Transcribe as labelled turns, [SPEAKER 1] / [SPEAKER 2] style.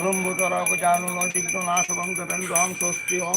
[SPEAKER 1] লম্বুতর জানুন দিগ্ধ নাশ বঙ্গ বেন্দ্র অং স্বস্তি অং